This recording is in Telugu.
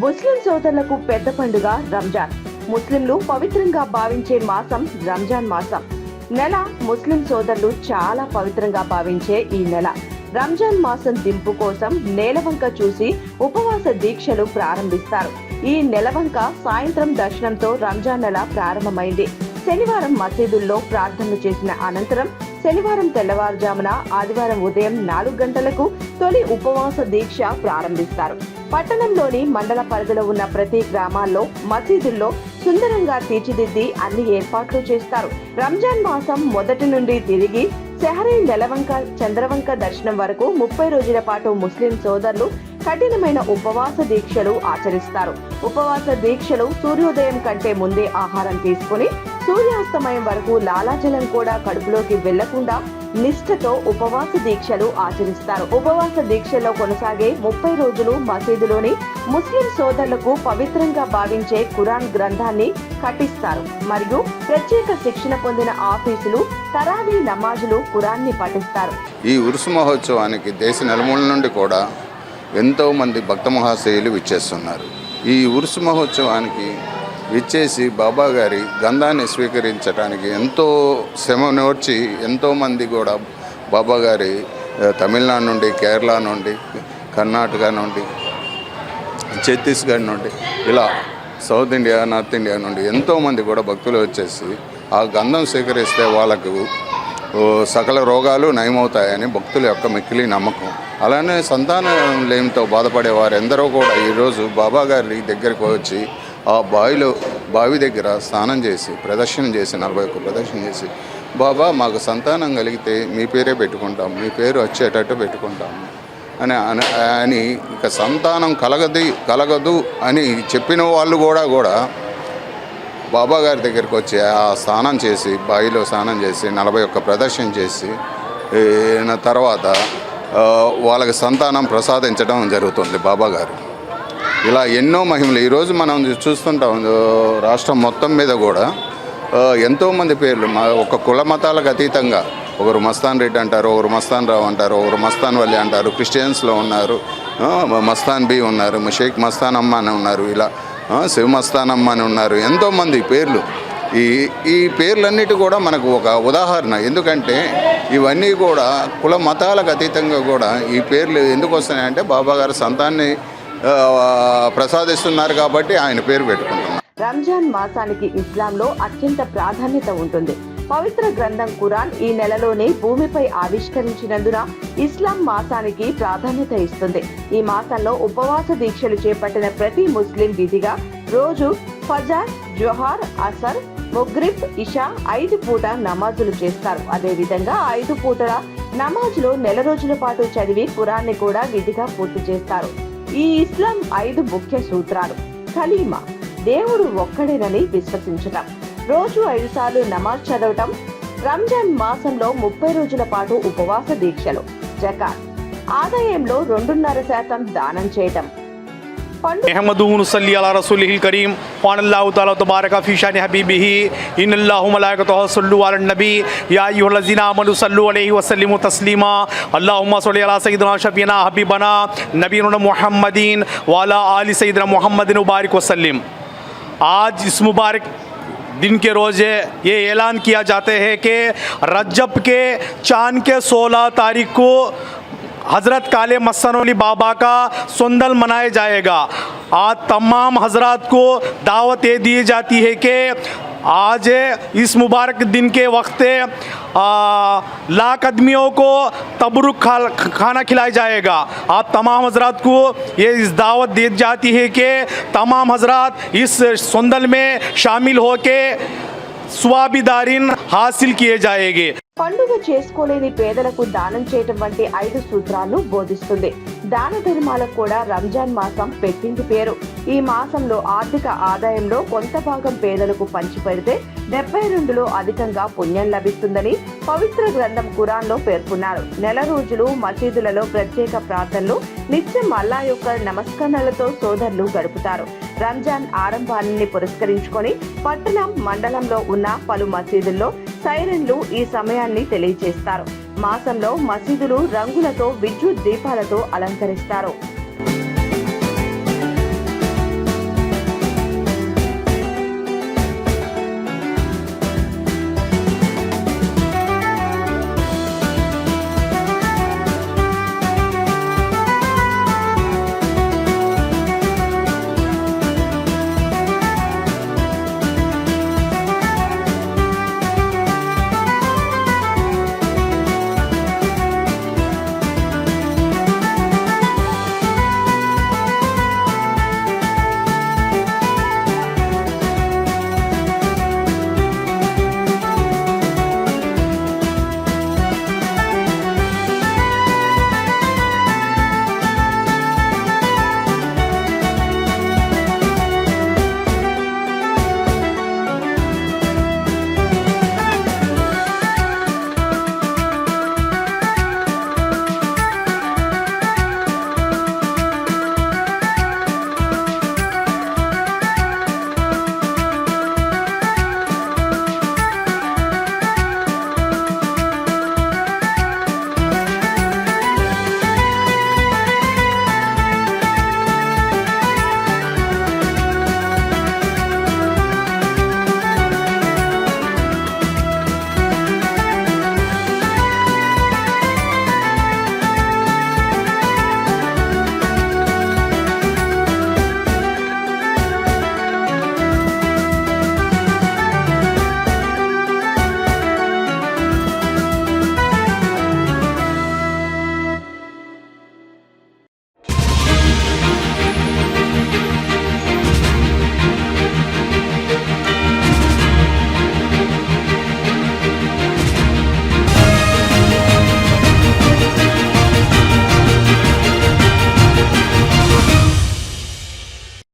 ముస్లిం సోదరులకు పెద్ద పండుగ రంజాన్. ముస్లింలు పవిత్రంగా భావించే మాసం రంజాన్ మాసం. నెల ముస్లిం సోదరులు చాలా పవిత్రంగా భావించే ఈ నెల. రంజాన్ మాసం దింపు కోసం నేలవంక చూసి ఉపవాస దీక్షలు ప్రారంభిస్తారు. ఈ నెలవంక సాయంత్రం దర్శనంతో రంజాన్ నెల ప్రారంభమైంది. శనివారం మసీదుల్లో ప్రార్థనలు చేసిన అనంతరం శనివారం తెల్లవారుజామున ఆదివారం ఉదయం నాలుగు గంటలకు తొలి ఉపవాస దీక్ష ప్రారంభిస్తారు. పట్టణంలోని మండల పరిధిలో ఉన్న ప్రతి గ్రామాల్లో మసీదుల్లో సుందరంగా తీర్చిదిద్ది అన్ని ఏర్పాట్లు చేస్తారు. రంజాన్ మాసం మొదటి నుండి తిరిగి సెహరీ నెలవంక చంద్రవంక దర్శనం వరకు ముప్పై రోజుల పాటు ముస్లిం సోదరులు కఠినమైన ఉపవాస దీక్షలు ఆచరిస్తారు. ఉపవాస దీక్షలు సూర్యోదయం కంటే ముందే ఆహారం తీసుకుని సూర్యాస్తమయం వరకు లాలాజలం కూడా కడుపులోకి వెళ్ళకుండా నిష్ఠతో ఉపవాస దీక్షలు ఆచరిస్తారు. ఉపవాస దీక్షలో కొనసాగే ముప్పై రోజులు మసీదులోని ముస్లిం సోదరులకు పవిత్రంగా భావించే ఖురాన్ గ్రంథాన్ని కట్టిస్తారు. మరియు ప్రత్యేక శిక్షణ పొందిన ఆఫీసులు తరావీ నమాజులు ఖురాన్ని పఠిస్తారు ఈ ఉరుసు మహోత్సవానికి దేశ నలుమూల నుండి కూడా ఎంతో మంది భక్త మహాశయులు విచ్చేస్తున్నారు. ఈ ఉరుసు మహోత్సవానికి విచ్చేసి బాబా గారి గంధాన్ని స్వీకరించడానికి ఎంతో శ్రమ నోర్చి ఎంతోమంది కూడా బాబా గారి తమిళనాడు నుండి కేరళ నుండి కర్ణాటక నుండి ఛత్తీస్గఢ్ నుండి ఇలా సౌత్ ఇండియా నార్త్ ఇండియా నుండి ఎంతోమంది కూడా భక్తులు వచ్చేసి ఆ గంధం స్వీకరిస్తే వాళ్ళకు సకల రోగాలు నయమవుతాయని భక్తుల యొక్క మిక్కిలి నమ్మకం. అలానే సంతానం లేమితో బాధపడే వారు ఎందరో కూడా ఈరోజు బాబా గారి దగ్గరికి వచ్చి ఆ బావిలో బావి దగ్గర స్నానం చేసి ప్రదర్శన చేసి నలభై ఒక్క ప్రదర్శన చేసి బాబా మాకు సంతానం కలిగితే మీ పేరే పెట్టుకుంటాం మీ పేరు వచ్చేటట్టు పెట్టుకుంటాం అని అని ఇక సంతానం కలగది కలగదు అని చెప్పిన వాళ్ళు కూడా కూడా బాబా గారి దగ్గరికి వచ్చి ఆ స్నానం చేసి బావిలో స్నానం చేసి నలభై ఒక్క ప్రదర్శన చేసి నా తర్వాత వాళ్ళకి సంతానం ప్రసాదించడం జరుగుతుంది బాబా గారు. ఇలా ఎన్నో మహిమలు. ఈరోజు మనం చూస్తుంటాం రాష్ట్రం మొత్తం మీద కూడా ఎంతోమంది పేర్లు మా ఒక కుల మతాలకు అతీతంగా ఒకరు మస్తాన్ రెడ్డి అంటారు ఒకరు మస్తాన్ రావు అంటారు ఒకరు మస్తాన్ వల్లి అంటారు క్రిస్టియన్స్లో ఉన్నారు మస్తాన్ బి ఉన్నారు షేక్ మస్తాన్ అమ్మ అని ఉన్నారు ఇలా ఆ, శివ మస్తాన్ అమ్మ అని ఉన్నారు ఎంతోమంది పేర్లు. ఈ ఈ పేర్లన్నిటి కూడా మనకు ఒక ఉదాహరణ. ఎందుకంటే ఇవన్నీ కూడా కుల మతాలకు అతీతంగా కూడా ఈ పేర్లు ఎందుకు వస్తున్నాయంటే బాబా గారు సంతాన్ని ప్రసాదిస్తున్నారు కాబట్టి ఆయన పేరు పెట్టుకుంటున్నారు రంజాన్ మాసానికి ఇస్లాంలో అత్యంత ప్రాధాన్యత ఉంటుంది. పవిత్ర గ్రంథం కురాన్ ఈ నెలలోనే భూమిపై ఆవిష్కరించినందున ఇస్లాం మాసానికి ప్రాధాన్యత ఇస్తుంది. ఈ మాసంలో ఉపవాస దీక్షలు చేపట్టిన ప్రతి ముస్లిం విధిగా రోజు ఫజార్ జొహార్ అసర్ ముగ్రిబ్ ఇషా ఐదు పూట నమాజులు చేస్తారు. అదేవిధంగా ఐదు పూటల నమాజ్లో నెల రోజుల పాటు చదివి కురాన్ని కూడా విధిగా పూర్తి చేస్తారు. ఈ ఇస్లాం ఐదు ముఖ్య సూత్రాలు. ఖలీమా దేవుడు ఒక్కడేనని విశ్వసించటం. రోజు ఐదు సార్లు నమాజ్ చదవటం. రంజాన్ మాసంలో ముప్పై రోజుల పాటు ఉపవాస దీక్షలు. జకాత్ ఆదాయంలో రెండున్నర శాతం దానం చేయటం. महमदूनसली करीम। फ़ानल्ला तबारक फ़ीशान हबीबी इनबी याजीनासल्ल वसलम तस्लीमा। अल्लाम सईदना शबीना हबीबना। नबीन महमदीन वाला आली सईदना महमदिन मुबारक वसलम आज इस मुबारक दिन के रोज़ ये ऐलान किया जाते हैं कि रजब के चाँद के 16 तारीख को हज़रत काले मस्सनोली बाबा का सुंदल मनाया जाएगा। आज तमाम हजरात को दावत ये दी जाती है कि आज इस मुबारक दिन के वक्त लाख आदमियों को तबरुक खा, खाना खिलाया जाएगा। आप तमाम हजरात को ये इस दावत दी जाती है कि तमाम हजरात इस सुंदल में शामिल हो होके स्वाबिदारीन हासिल किए जाएँगे। పండుగ చేసుకోలేని పేదలకు దానం చేయటం వంటి ఐదు సూత్రాలను బోధిస్తుంది. దాన ధర్మాలకు కూడా రంజాన్ మాసం పెట్టింది పేరు. ఈ మాసంలో ఆర్థిక ఆదాయంలో కొంత భాగం పేదలకు పంచిపెడితే డెబ్బై రెండులో అధికంగా పుణ్యం లభిస్తుందని పవిత్ర గ్రంథం ఖురాన్లో పేర్కొన్నారు. నెల రోజులు మసీదులలో ప్రత్యేక ప్రార్థనలు నిత్యం అల్లా యొక్క నమస్కరణలతో సోదరులు గడుపుతారు. రంజాన్ ఆరంభాన్ని పురస్కరించుకొని పట్టణం మండలంలో ఉన్న పలు మసీదుల్లో సైరన్లు ఈ సమయాన్ని తెలియజేస్తారు. మాసంలో మసీదులు రంగులతో విద్యుత్ దీపాలతో అలంకరిస్తారు.